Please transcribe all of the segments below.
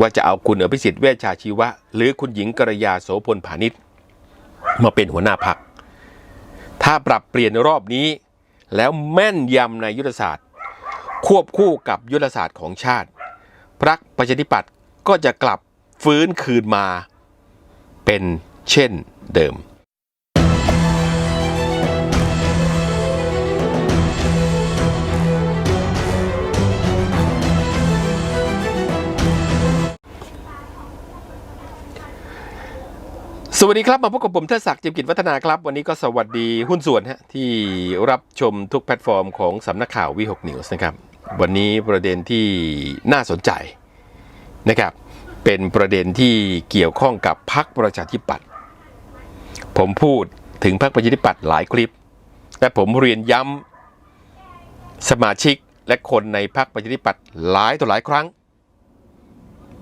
ว่าจะเอาคุณอภิสิทธิ์เวชชาชีวะ หรือคุณหญิงกระยาโสพลผานิชมาเป็นหัวหน้าพัก ถ้าปรับเปลี่ยนรอบนี้ แล้วแม่นยำในยุทธศาสตร์ ควบคู่กับยุทธศาสตร์ของชาติพรรคประชาธิปัตย์ก็จะกลับฟื้นคืนมา เป็นเช่นเดิม สวัสดีครับ มาพบกับผมเทศักดิ์จิมกิจวัฒนาครับ วันนี้ก็สวัสดีหุ้นส่วนฮะที่รับชมทุกแพลตฟอร์มของสำนักข่าววีหกนิวส์นะครับ วันนี้ประเด็นที่น่าสนใจนะครับ เป็นประเด็นที่เกี่ยวข้องกับพรรคประชาธิปัตย์ผมพูดถึงพรรคประชาธิปัตย์หลายคลิป และผมเรียนย้ำสมาชิกและคนในพรรคประชาธิปัตย์หลายต่อหลายครั้ง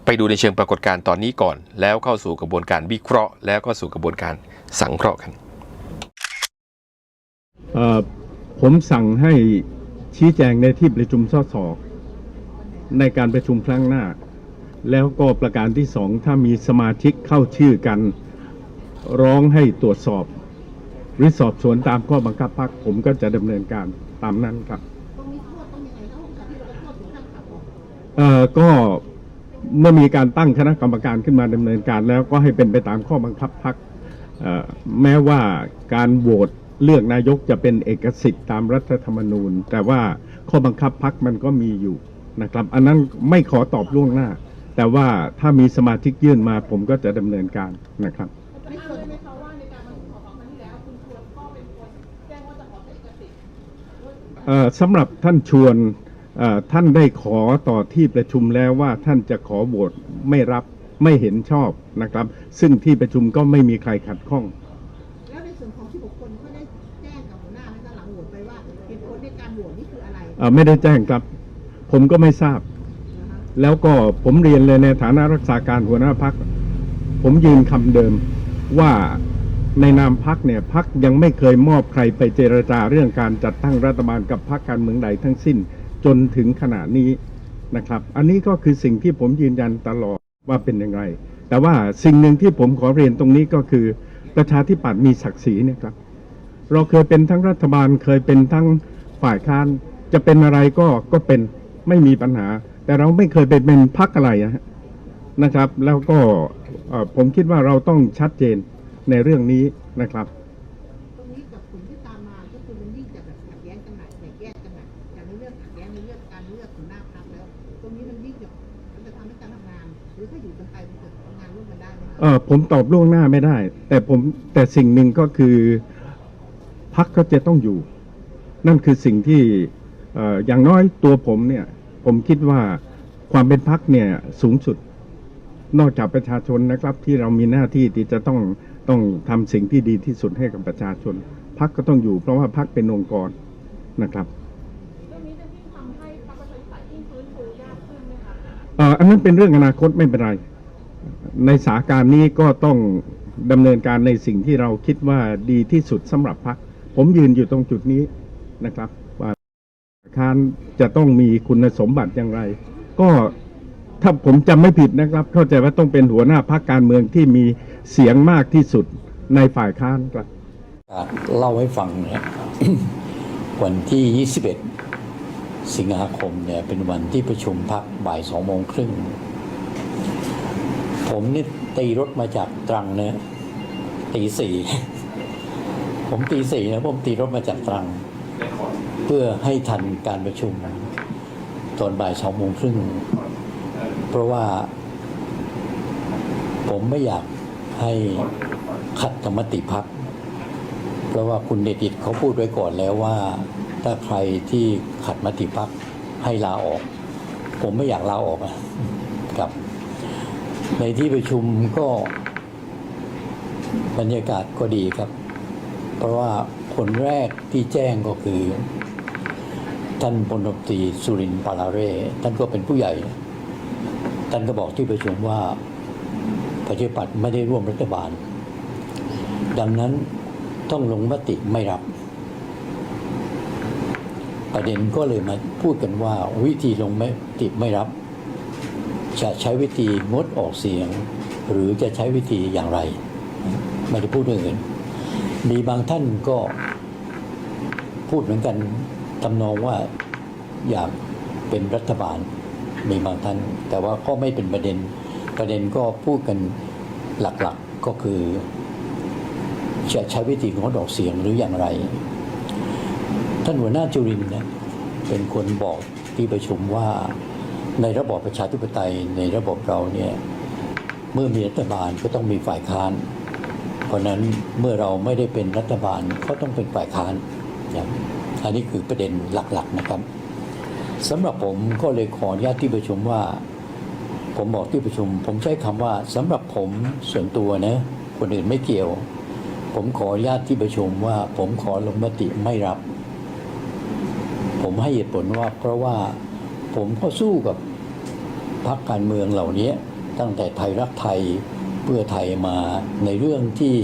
ไปดูในเชิงปรากฏการณ์ตอนนี้ก่อน แล้วเข้าสู่กระบวนการวิเคราะห์ แล้วก็สู่กระบวนการสังเคราะห์กันเอ่อผมสั่งให้ชี้แจงในที่ประชุมสสในการประชุมครั้งหน้า แล้วก็ประการที่สองถ้ามีสมาชิกเข้าชื่อกันร้องให้ตรวจสอบ หรือสอบสวนตามข้อบังคับพักผมก็จะดำเนินการตามนั้นครับ เอ่อก็ เมื่อมีการตั้งคณะกรรมการขึ้นมาดำเนินการแล้วก็ให้เป็นไปตามข้อบังคับพักเอ่อแม้ว่าการโหวตเลือกนายกจะเป็นเอกสิทธิ์ตามรัฐธรรมนูญ แต่ว่าข้อบังคับพักมันก็มีอยู่นะครับ อันนั้นไม่ขอตอบล่วงหน้า แต่ว่าถ้ามีสมาชิกยื่นมาผมก็จะดำเนินการนะครับไม่เคยไหมคะว่าในการมาขอของครั้งที่แล้วคุณชวนก็เป็นคนแจ้งว่าจะขอใช้เอกสิทธิ์เอ่อสำหรับท่านชวนเอ่อ ท่านได้ขอต่อที่ประชุมแล้วว่าท่านจะขอโหวตไม่รับไม่เห็นชอบนะครับ ซึ่งที่ประชุมก็ไม่มีใครขัดข้อง แล้วในส่วนของที่บุคคลเขาได้แจ้งกับหัวหน้าและก็หลังโหวตไปว่าเหตุผลในการโหวตนี่คืออะไรเอ่อไม่ได้แจ้งครับ ผมก็ไม่ทราบนะคะแล้วก็ผมเรียนเลยในฐานะรักษาการหัวหน้าพัก ผมยืนคำเดิมว่าในนามพักเนี่ยพักยังไม่เคยมอบใครไปเจรจาเรื่องการจัดตั้งรัฐบาลกับพักการเมืองใดทั้งสิ้น จนถึงขณะนี้นะครับ อันนี้ก็คือสิ่งที่ผมยืนยันตลอดว่าเป็นอย่างไร แต่ว่าสิ่งหนึ่งที่ผมขอเรียนตรงนี้ก็คือ ประชาธิปัตย์มีศักดิ์ศรีเนี่ยครับ เราเคยเป็นทั้งรัฐบาลเคยเป็นทั้งฝ่ายค้านจะเป็นอะไรก็ก็เป็นไม่มีปัญหา แต่เราไม่เคยเป็นเป็นพักอะไรนะครับ แล้วก็ผมคิดว่าเราต้องชัดเจนในเรื่องนี้นะครับ หัวน้าพรรคแล้ว ตรงนี้มันยิ่งจะมันจะทำให้การทำงาน หรือถ้าอยู่กันไปมันจะทำงานร่วมกันได้ไหมคะเออผมตอบล่วงหน้าไม่ได้ แต่ผมแต่สิ่งหนึ่งก็คือพักก็จะต้องอยู่ นั่นคือสิ่งที่เอ่ออย่างน้อยตัวผมเนี่ย ผมคิดว่าความเป็นพักเนี่ยสูงสุด นอกจากประชาชนนะครับ ที่เรามีหน้าที่ที่จะต้องต้องทำสิ่งที่ดีที่สุดให้กับประชาชนพักก็ต้องอยู่ เพราะว่าพักเป็นองค์กรนะครับ อันนั้นเป็นเรื่องอนาคตไม่เป็นไร ในสาการนี้ก็ต้องดำเนินการในสิ่งที่เราคิดว่าดีที่สุดสำหรับพรรคผมยืนอยู่ตรงจุดนี้นะครับ ว่าอาคารจะต้องมีคุณสมบัติอย่างไร ก็ถ้าผมจำไม่ผิดนะครับ เข้าใจว่าต้องเป็นหัวหน้าพรรคการเมืองที่มีเสียงมากที่สุดในฝ่ายค้านครับเล่าให้ฟังเนี่ยวันที่ 21 สิงหาคมเนี่ยเป็นวันที่ประชุมพักบ่ายสองโมงครึ่ง ผมนี่ตีรถมาจากตรังเนี่ยตีสี่ผมตีสี่นะผมตีรถมาจากตรัง เพื่อให้ทันการประชุม ตอนบ่ายสองโมงครึ่ง เพราะว่า ผมไม่อยากให้ขัดธรรมติพัก เพราะว่าคุณเดชอิตเขาพูดไว้ก่อนแล้วว่า ถ้าใครที่ ขัดมติพักให้ลาออก ผมไม่อยากลาออกอะครับ ในที่ประชุมก็บรรยากาศก็ดีครับ เพราะว่าคนแรกที่แจ้งก็คือ ท่านพลตรีสุรินทร์ปาลาเร่ท่านก็เป็นผู้ใหญ่ ท่านก็บอกที่ประชุมว่าประชาธิปัตย์ไม่ได้ร่วมรัฐบาล ดังนั้นต้องลงมติไม่รับ ประเด็นก็เลยมาพูดกันว่าวิธีลงมติไม่รับ จะใช้วิธีงดออกเสียง หรือจะใช้วิธีอย่างไร ไม่ได้พูดเรื่องอื่นมีบางท่านก็พูดเหมือนกันทำนองว่าอยากเป็นรัฐบาลมีบางท่าน แต่ว่าก็ไม่เป็นประเด็นประเด็นก็พูดกันหลักๆก็คือ จะใช้วิธีงดออกเสียงหรืออย่างไร ท่านหัวหน้าจุรินเนี่ยเป็นคนบอกที่ประชุมว่าในระบอบประชาธิปไตยในระบบเราเนี่ยเมื่อมีรัฐบาลก็ต้องมีฝ่ายค้าน เพราะนั้นเมื่อเราไม่ได้เป็นรัฐบาลก็ต้องเป็นฝ่ายค้านนะอันนี้คือประเด็นหลักๆนะครับสำหรับผมก็เลยขออนุญาตที่ประชุมว่า ผมบอกที่ประชุม ผมใช้คำว่าสำหรับผมส่วนตัวนะคนอื่นไม่เกี่ยว ผมขออนุญาตที่ประชุมว่า ผมขอลงมติไม่รับ ให้เหตุผลว่า เพราะว่าผมก็สู้กับพรรคการเมืองเหล่านี้ตั้งแต่ไทยรักไทยเพื่อไทยมาในเรื่องที่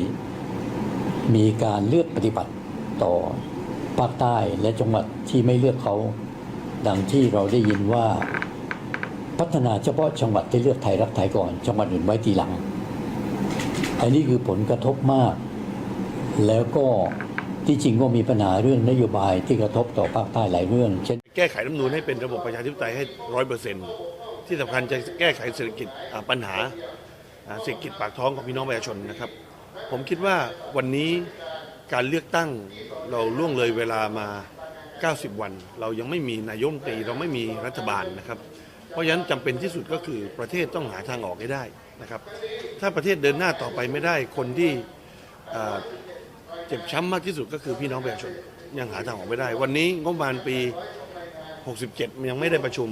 มีการเลือกปฏิบัติต่อภาคใต้และจังหวัดที่ไม่เลือกเขา ดังที่เราได้ยินว่าพัฒนาเฉพาะจังหวัดที่เลือกไทยรักไทยก่อนจังหวัดอื่นไว้ทีหลัง อันนี้คือผลกระทบมาก แล้วก็ ที่จริงก็มีปัญหาเรื่องนโยบายที่กระทบต่อภาคใต้หลายเรื่อง เช่น แก้ไขรัฐมนูญให้เป็นระบบประชาธิปไตยให้ร้อยเปอร์เซ็นต์ที่สำคัญจะแก้ไขเศรษฐกิจปัญหาเศรษฐกิจปากท้องของพี่น้องประชาชนนะครับ ผมคิดว่าวันนี้การเลือกตั้งเราล่วงเลยเวลามา 90 วัน เรายังไม่มีนายกรัฐมตรีเราไม่มีรัฐบาลนะครับ เพราะฉะนั้นจำเป็นที่สุดก็คือประเทศต้องหาทางออกให้ได้นะครับ ถ้าประเทศเดินหน้าต่อไปไม่ได้คนที่ จ็บช้ำมากที่สุดก็คือพี่น้องประชาชนยังหาทางออกไม่ได้ วันนี้งบประมาณปี 67 ยังไม่ได้ประชุม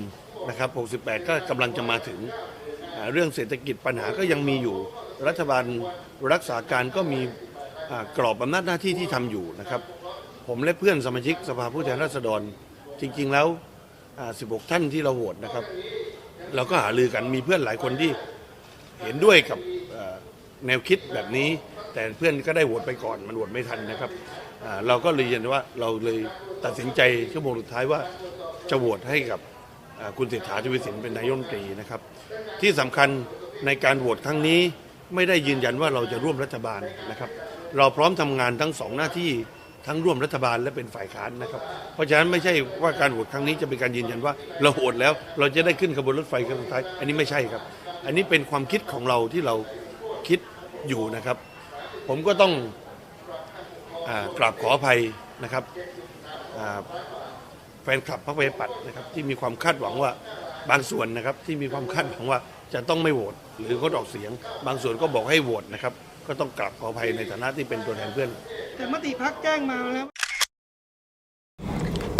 นะครับ 68 ก็กำลังจะมาถึงเรื่องเศรษฐกิจปัญหาก็ยังมีอยู่ รัฐบาลรักษาการก็มีกรอบอำนาจหน้าที่ที่ทำอยู่นะครับ ผมและเพื่อนสมาชิกสภาผู้แทนราษฎร จริง ๆ แล้ว 16 ท่านที่เราโหวตนะครับ เราก็หารือกันมีเพื่อนหลายคนที่เห็นด้วยกับแนวคิดแบบนี้ แต่เพื่อนก็ได้โหวตไปก่อนมันโหวตไม่ทันนะครับเราก็เลยเรียนว่าเราเลยตัดสินใจชั่วโมงสุดท้ายว่าจะโหวตให้กับคุณเศรษฐาทวีสินเป็นนายกรัฐมนตรีนะครับ ที่สำคัญในการโหวตครั้งนี้ไม่ได้ยืนยันว่าเราจะร่วมรัฐบาลนะครับ เราพร้อมทำงานทั้งสองหน้าที่ทั้งร่วมรัฐบาลและเป็นฝ่ายค้านนะครับ เพราะฉะนั้นไม่ใช่ว่าการโหวตครั้งนี้จะเป็นการยืนยันว่าเราโหวตแล้วเราจะได้ขึ้นขบวนรถไฟครั้งสุดท้าย อันนี้ไม่ใช่ครับ อันนี้เป็นความคิดของเราที่เราคิดอยู่นะครับ ผมก็ต้องอากราบขออภัยนะครับอ่าแฟนคลับพรรคประชาธิปัตย์นะครับที่มีความคาดหวังว่าบางส่วนนะครับที่มีความคาดหวังว่าจะต้องไม่โหวตหรืองดออกเสียง บางส่วนก็บอกให้โหวตนะครับก็ต้องกราบขออภัยในฐานะที่เป็นตัวแทนเพื่อน แต่มติพักแจ้งมาแล้ว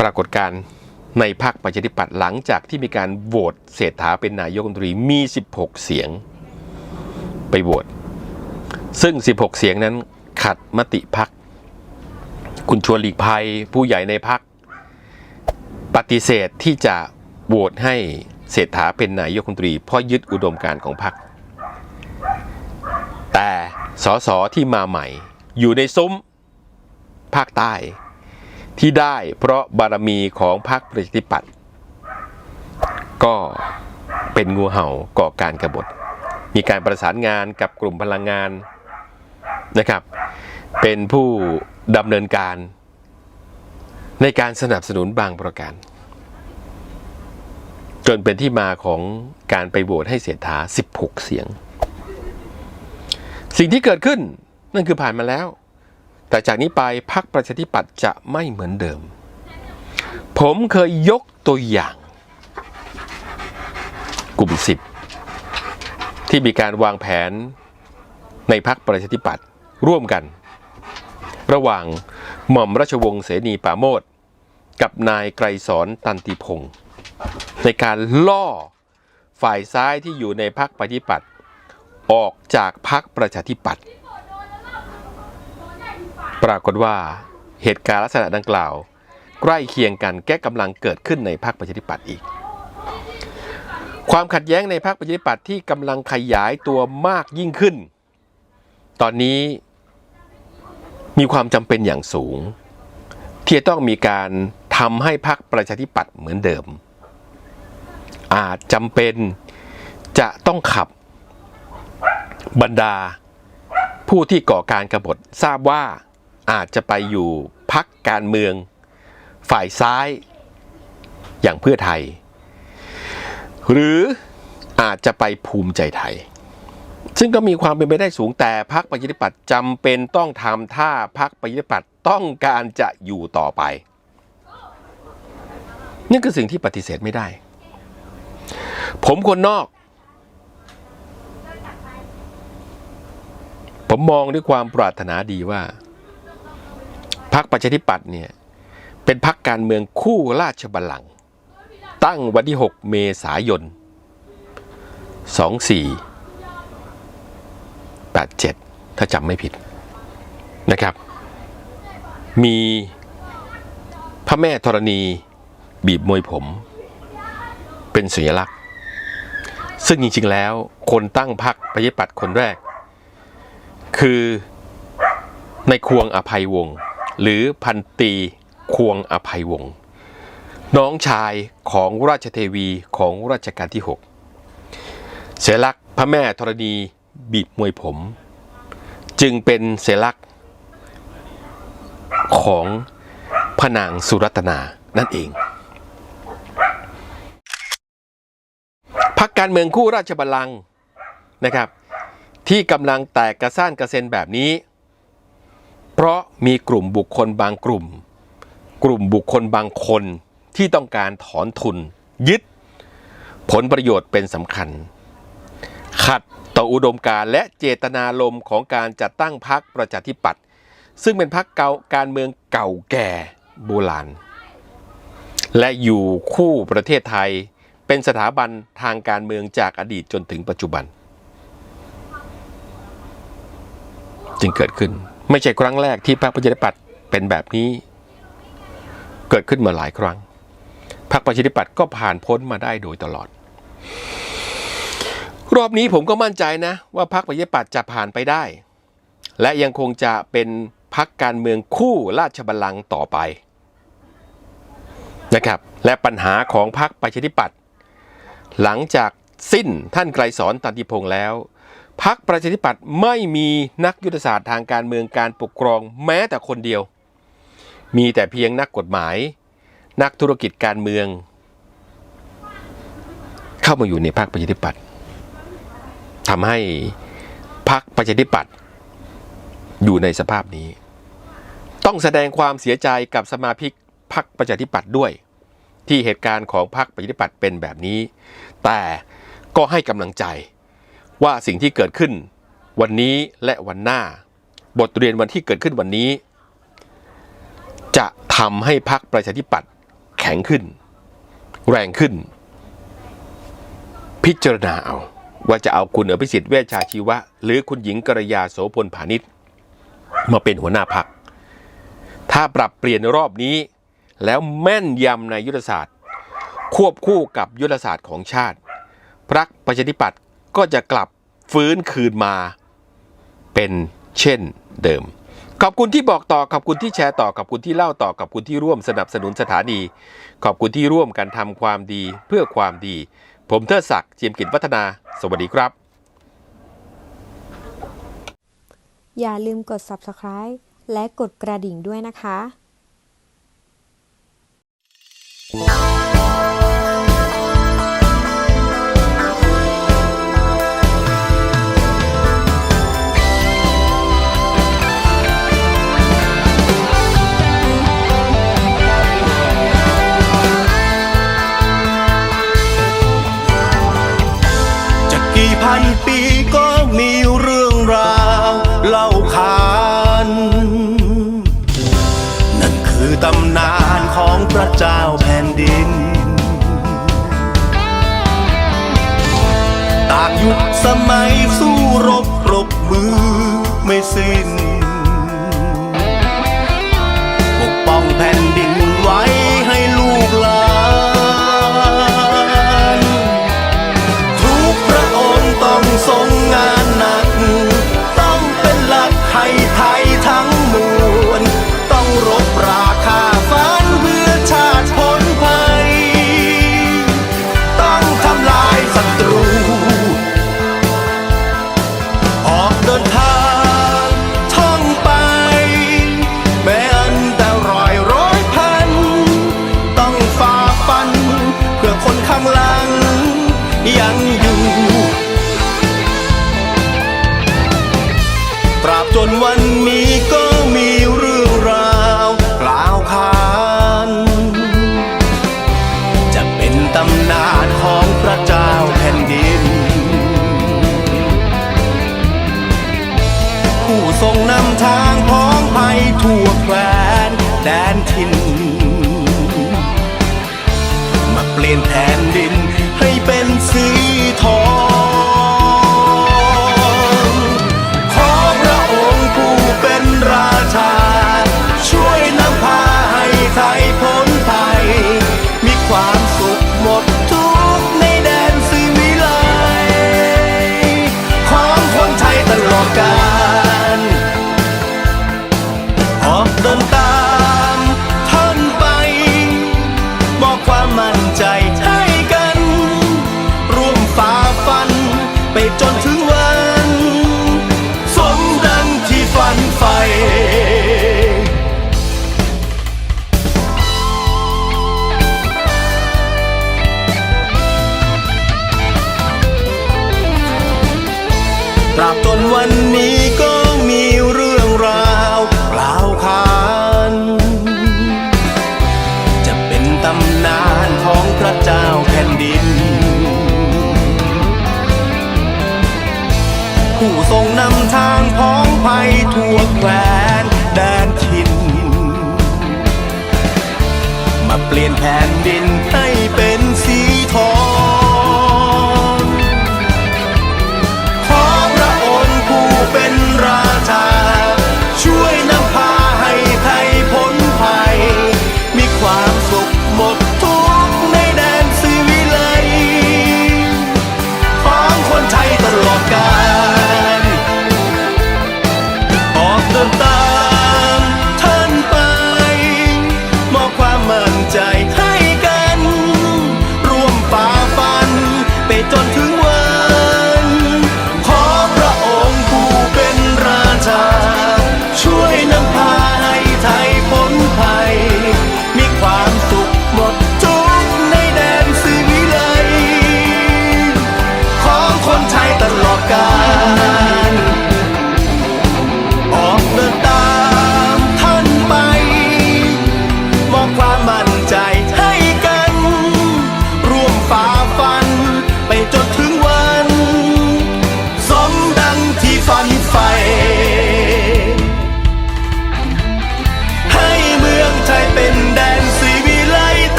ปรากฏการณ์ในพรรคประชาธิปัตย์หลังจากที่มีการโหวตเศรษฐาเป็นนายกรัฐมนตรีมี 16 เสียง ไปโหวต ซึ่ง 16 เสียงนั้นขัดมติพัก คุณชวนหลีกภัยผู้ใหญ่ในพัก ปฏิเสธที่จะโหวตให้เศรษฐาเป็นนายกรัฐมนตรี เพราะยึดอุดมการของพรรคแต่สสที่มาใหม่ อยู่ในซุ้มภาคใต้ ที่ได้เพราะบารมีของพรรคประชาธิปัตย์ก็เป็นงูเห่าก่อการกรบฏ มีการประสานงานกับกลุ่มพลังงาน นะครับ เป็นผู้ดำเนินการ ในการสนับสนุนบางประการ จนเป็นที่มาของการไปโหวตให้เสียฐา 16 เสียง สิ่งที่เกิดขึ้นนั่นคือผ่านมาแล้ว แต่จากนี้ไปพรรคประชาธิปัตย์จะไม่เหมือนเดิม ผมเคยยกตัวอย่างกลุ่มสิบที่มีการวางแผนในพรรคประชาธิปัตย์ ร่วมกัน ระหว่างหม่อมราชวงศ์เสนีป่าโมดกับนายไกรสอนตันติพงศ์ในการล่อฝ่ายซ้ายที่อยู่ในพรรคประชาธิปัตย์ออกจากพรรคประชาธิปัตย์ปรากฏว่าเหตุการณ์ลักษณะดังกล่าว ใกล้เคียงกันแก้กำลังเกิดขึ้นในพรรคประชาธิปัตย์อีก ความขัดแย้งในพรรคประชาธิปัตย์ที่กำลังขยายตัวมากยิ่งขึ้น ตอนนี้ มีความจำเป็นอย่างสูง ที่จะต้องมีการทำให้พรรคประชาธิปัตย์เหมือนเดิม อาจจำเป็นจะต้องขับบรรดา ผู้ที่ก่อการกรบฏทราบว่าอาจจะไปอยู่พักการเมือง ฝ่ายซ้ายอย่างเพื่อไทย หรืออาจจะไปภูมิใจไทย ซึ่งก็มีความเป็นไปได้สูงแต่พักประชาธิปัตย์จำเป็นต้องทำถ้าพักประชาธิปัตย์ต้องการจะอยู่ต่อไปนี่คือสิ่งที่ปฏิเสธไม่ได้ ผมคนนอกผมมองด้วยความปรารถนาดีว่าพรรคประชาธิปัตย์เนี่ย เป็นพรรคการเมืองคู่ราชบัลลังก์ตั้งวันที่ 6 เมษายน 87 ถ้าจำไม่ผิดนะครับ มีพระแม่ธรณีบีบมวยผม เป็นสัญลักษณ์ ซึ่งจริงๆแล้วคนตั้งพรรคประชาธิปัตย์คนแรก คือในควงอภัยวงศ์หรือพันตีควงอภัยวงศ์น้องชายของราชเทวีของรัชกาลที่ 6 เสยลักษณ์พระแม่ธรณี บีบมวยผม จึงเป็นเสลักษ์ของพนางสุรัตนานั่นเอง พักการเมืองคู่ราชบัลลังก์นะครับ ที่กำลังแตกกระซ่านกระเซ็นแบบนี้ เพราะมีกลุ่มบุคคลบางกลุ่ม กลุ่มบุคคลบางคนที่ต้องการถอนทุนยึด ผลประโยชน์เป็นสำคัญ ขัด ต่ออุดมการและเจตนารมณ์ของการจัดตั้งพรรคประชาธิปัตย์ซึ่งเป็นพรรคเก่าการเมืองเก่าแก่โบราณ และอยู่คู่ประเทศไทยเป็นสถาบันทางการเมืองจากอดีตจนถึงปัจจุบัน จึงเกิดขึ้นไม่ใช่ครั้งแรกที่พรรคประชาธิปัตย์เป็นแบบนี้ เกิดขึ้นมาหลายครั้งพรรคประชาธิปัตย์ก็ผ่านพ้นมาได้โดยตลอด รอบนี้ผมก็มั่นใจนะ ว่าพรรคประชาธิปัตย์จะผ่านไปได้ และยังคงจะเป็นพรรคการเมืองคู่ราชบัลลังก์ต่อไปนะครับ และปัญหาของพรรคประชาธิปัตย์หลังจากสิ้นท่านไกรสอนตันติพงษ์แล้วพรรคประชาธิปัตย์ไม่มีนักยุทธศาสตร์ทางการเมืองการปกครองแม้แต่คนเดียว มีแต่เพียงนักกฎหมาย นักธุรกิจการเมือง เข้ามาอยู่ในพรรคประชาธิปัตย์ ทำให้พรรคประชาธิปัตย์อยู่ในสภาพนี้ ต้องแสดงความเสียใจกับสมาชิกพรรคประชาธิปัตย์ด้วย ที่เหตุการณ์ของพรรคประชาธิปัตย์เป็นแบบนี้ แต่ก็ให้กำลังใจว่าสิ่งที่เกิดขึ้นวันนี้และวันหน้า บทเรียนวันที่เกิดขึ้นวันนี้ จะทำให้พรรคประชาธิปัตย์แข็งขึ้น แรงขึ้น พิจารณาเอา ว่าจะเอาคุณอภิสิทธิ์เวชชาชีวะ หรือคุณหญิงกระยาโสพลผานิชมาเป็นหัวหน้าพรรคถ้าปรับเปลี่ยนรอบนี้ แล้วแม่นยำในยุทธศาสตร์ ควบคู่กับยุทธศาสตร์ของชาติพรรคประชาธิปัตย์ก็จะกลับฟื้นคืนมาเป็นเช่นเดิม ขอบคุณที่บอกต่อ ขอบคุณที่แชร์ต่อ ขอบคุณที่เล่าต่อ ขอบคุณที่ร่วมสนับสนุนสถานี ขอบคุณที่ร่วมกันทำความดีเพื่อความดี ผมเทิดศักดิ์เจียมกิจวัฒนา สวัสดีครับ อย่าลืมกด subscribe และกดกระดิ่งด้วยนะคะจะ กี่พันปีก็มีเรื่องราวเล่าขานนั่นคือตำนานของพระเจ้าแผ่นดิน ต่างยุคสมัยสู้รบปรบมือไม่สิ้น